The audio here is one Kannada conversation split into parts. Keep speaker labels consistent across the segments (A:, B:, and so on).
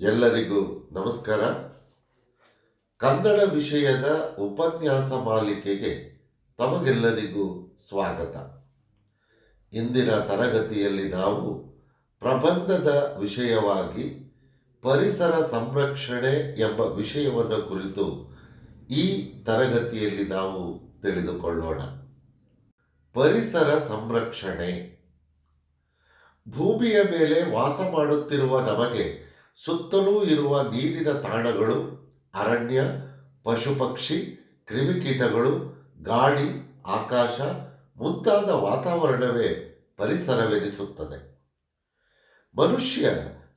A: ಎಲ್ಲರಿಗೂ ನಮಸ್ಕಾರ. ಕನ್ನಡ ವಿಷಯದ ಉಪನ್ಯಾಸ ಮಾಲಿಕೆಗೆ ತಮಗೆಲ್ಲರಿಗೂ ಸ್ವಾಗತ. ಇಂದಿನ ತರಗತಿಯಲ್ಲಿ ನಾವು ಪ್ರಬಂಧದ ವಿಷಯವಾಗಿ ಪರಿಸರ ಸಂರಕ್ಷಣೆ ಎಂಬ ವಿಷಯವನ್ನು ಕುರಿತು ಈ ತರಗತಿಯಲ್ಲಿ ನಾವು ತಿಳಿದುಕೊಳ್ಳೋಣ. ಪರಿಸರ ಸಂರಕ್ಷಣೆ. ಭೂಮಿಯ ಮೇಲೆ ವಾಸ ಮಾಡುತ್ತಿರುವ ನಮಗೆ ಸುತ್ತಲೂ ಇರುವ ನೀರಿನ ತಾಣಗಳು, ಅರಣ್ಯ, ಪಶುಪಕ್ಷಿ, ಕ್ರಿಮಿಕೀಟಗಳು, ಗಾಳಿ, ಆಕಾಶ ಮುಂತಾದ ವಾತಾವರಣವೇ ಪರಿಸರವೆನಿಸುತ್ತದೆ. ಮನುಷ್ಯ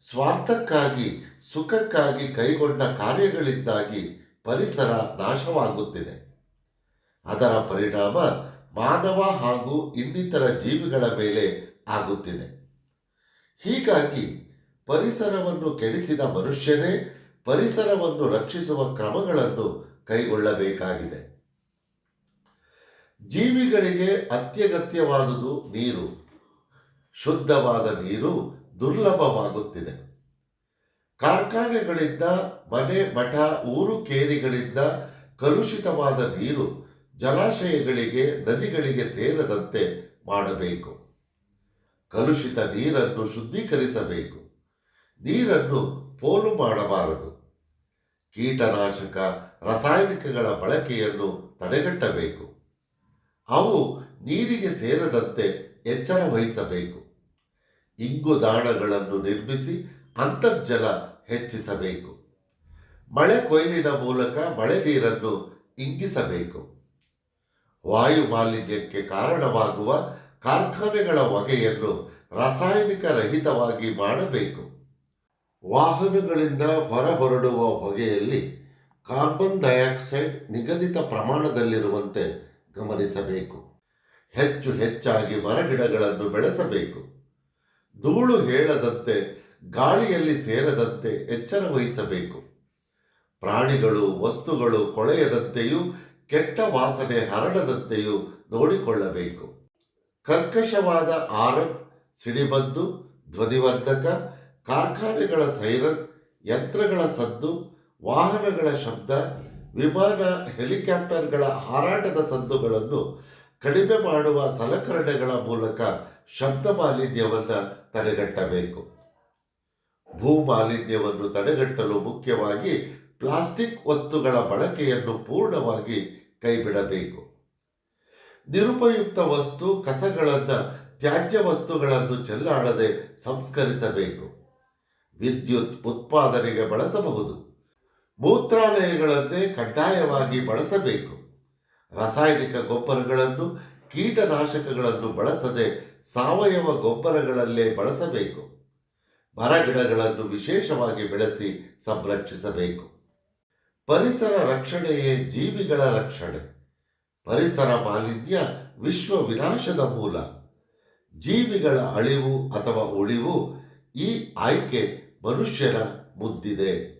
A: ಸ್ವಾರ್ಥಕ್ಕಾಗಿ, ಸುಖಕ್ಕಾಗಿ ಕೈಗೊಂಡ ಕಾರ್ಯಗಳಿಂದಾಗಿ ಪರಿಸರ ನಾಶವಾಗುತ್ತಿದೆ. ಅದರ ಪರಿಣಾಮ ಮಾನವ ಹಾಗೂ ಇನ್ನಿತರ ಜೀವಿಗಳ ಮೇಲೆ ಆಗುತ್ತಿದೆ. ಹೀಗಾಗಿ ಪರಿಸರವನ್ನು ಕೆಡಿಸಿದ ಮನುಷ್ಯನೇ ಪರಿಸರವನ್ನು ರಕ್ಷಿಸುವ ಕ್ರಮಗಳನ್ನು ಕೈಗೊಳ್ಳಬೇಕಾಗಿದೆ. ಜೀವಿಗಳಿಗೆ ಅತ್ಯಗತ್ಯವಾದುದು ನೀರು. ಶುದ್ಧವಾದ ನೀರು ದುರ್ಲಭವಾಗುತ್ತಿದೆ. ಕಾರ್ಖಾನೆಗಳಿಂದ ಮನೆ, ಮಠ, ಊರು ಕೇರಿಗಳಿಂದ ಕಲುಷಿತವಾದ ನೀರು ಜಲಾಶಯಗಳಿಗೆ, ನದಿಗಳಿಗೆ ಸೇರದಂತೆ ಮಾಡಬೇಕು. ಕಲುಷಿತ ನೀರನ್ನು ಶುದ್ಧೀಕರಿಸಬೇಕು. ನೀರನ್ನು ಪೋಲು ಮಾಡಬಾರದು. ಕೀಟನಾಶಕ ರಾಸಾಯನಿಕಗಳ ಬಳಕೆಯನ್ನು ತಡೆಗಟ್ಟಬೇಕು. ಅವು ನೀರಿಗೆ ಸೇರದಂತೆ ಎಚ್ಚರ ವಹಿಸಬೇಕು. ಇಂಗು ದಾಣಗಳನ್ನು ನಿರ್ಮಿಸಿ ಅಂತರ್ಜಲ ಹೆಚ್ಚಿಸಬೇಕು. ಮಳೆ ಕೊಯ್ಲಿನ ಮೂಲಕ ಮಳೆ ನೀರನ್ನು ಇಂಗಿಸಬೇಕು. ವಾಯು ಮಾಲಿನ್ಯಕ್ಕೆ ಕಾರಣವಾಗುವ ಕಾರ್ಖಾನೆಗಳ ಹೊಗೆಯನ್ನು ರಾಸಾಯನಿಕ ರಹಿತವಾಗಿ ಮಾಡಬೇಕು. ವಾಹನಗಳಿಂದ ಹೊರಹೊರಡುವ ಹೊಗೆಯಲ್ಲಿ ಕಾರ್ಬನ್ ಡೈಆಕ್ಸೈಡ್ ನಿಗದಿತ ಪ್ರಮಾಣದಲ್ಲಿರುವಂತೆ ಗಮನಿಸಬೇಕು. ಹೆಚ್ಚು ಹೆಚ್ಚಾಗಿ ಮರಗಿಡಗಳನ್ನು ಬೆಳೆಸಬೇಕು. ಧೂಳು ಹೇಳದಂತೆ, ಗಾಳಿಯಲ್ಲಿ ಸೇರದಂತೆ ಎಚ್ಚರ ವಹಿಸಬೇಕು. ಪ್ರಾಣಿಗಳು, ವಸ್ತುಗಳು ಕೊಳೆಯದಂತೆಯೂ ಕೆಟ್ಟ ವಾಸನೆ ಹರಡದಂತೆಯೂ ನೋಡಿಕೊಳ್ಳಬೇಕು. ಕರ್ಕಶವಾದ ಆರ್ ಸಿಡಿಬದ್ದು ಧ್ವನಿವರ್ಧಕ ಕಾರ್ಖಾನೆಗಳ ಸೈರನ್ ಯಂತ್ರಗಳ ಸದ್ದು, ವಾಹನಗಳ ಶಬ್ದ, ವಿಮಾನ ಹೆಲಿಕಾಪ್ಟರ್ಗಳ ಹಾರಾಟದ ಸದ್ದುಗಳನ್ನು ಕಡಿಮೆ ಮಾಡುವ ಸಲಕರಣೆಗಳ ಮೂಲಕ ಶಬ್ದ ಮಾಲಿನ್ಯವನ್ನು ತಡೆಗಟ್ಟಬೇಕು. ಭೂ ಮಾಲಿನ್ಯವನ್ನು ತಡೆಗಟ್ಟಲು ಮುಖ್ಯವಾಗಿ ಪ್ಲಾಸ್ಟಿಕ್ ವಸ್ತುಗಳ ಬಳಕೆಯನ್ನು ಪೂರ್ಣವಾಗಿ ಕೈಬಿಡಬೇಕು. ನಿರುಪಯುಕ್ತ ವಸ್ತು, ಕಸಗಳನ್ನು, ತ್ಯಾಜ್ಯ ವಸ್ತುಗಳನ್ನು ಚೆಲ್ಲಾಡದೆ ಸಂಸ್ಕರಿಸಬೇಕು. ವಿದ್ಯುತ್ ಉತ್ಪಾದನೆಗೆ ಬಳಸಬಹುದು. ಮೂತ್ರಾಲಯಗಳನ್ನೇ ಕಡ್ಡಾಯವಾಗಿ ಬಳಸಬೇಕು. ರಾಸಾಯನಿಕ ಗೊಬ್ಬರಗಳನ್ನು, ಕೀಟನಾಶಕಗಳನ್ನು ಬಳಸದೆ ಸಾವಯವ ಗೊಬ್ಬರಗಳಲ್ಲೇ ಬಳಸಬೇಕು. ಮರಗಿಡಗಳನ್ನು ವಿಶೇಷವಾಗಿ ಬೆಳೆಸಿ ಸಂರಕ್ಷಿಸಬೇಕು. ಪರಿಸರ ರಕ್ಷಣೆಯೇ ಜೀವಿಗಳ ರಕ್ಷಣೆ. ಪರಿಸರ ಮಾಲಿನ್ಯ ವಿಶ್ವ ವಿನಾಶದ ಮೂಲ. ಜೀವಿಗಳ ಅಳಿವು ಅಥವಾ ಉಳಿವು ಈ ಆಯ್ಕೆ ಮನುಷ್ಯರ ಮುದ್ದಿದೆ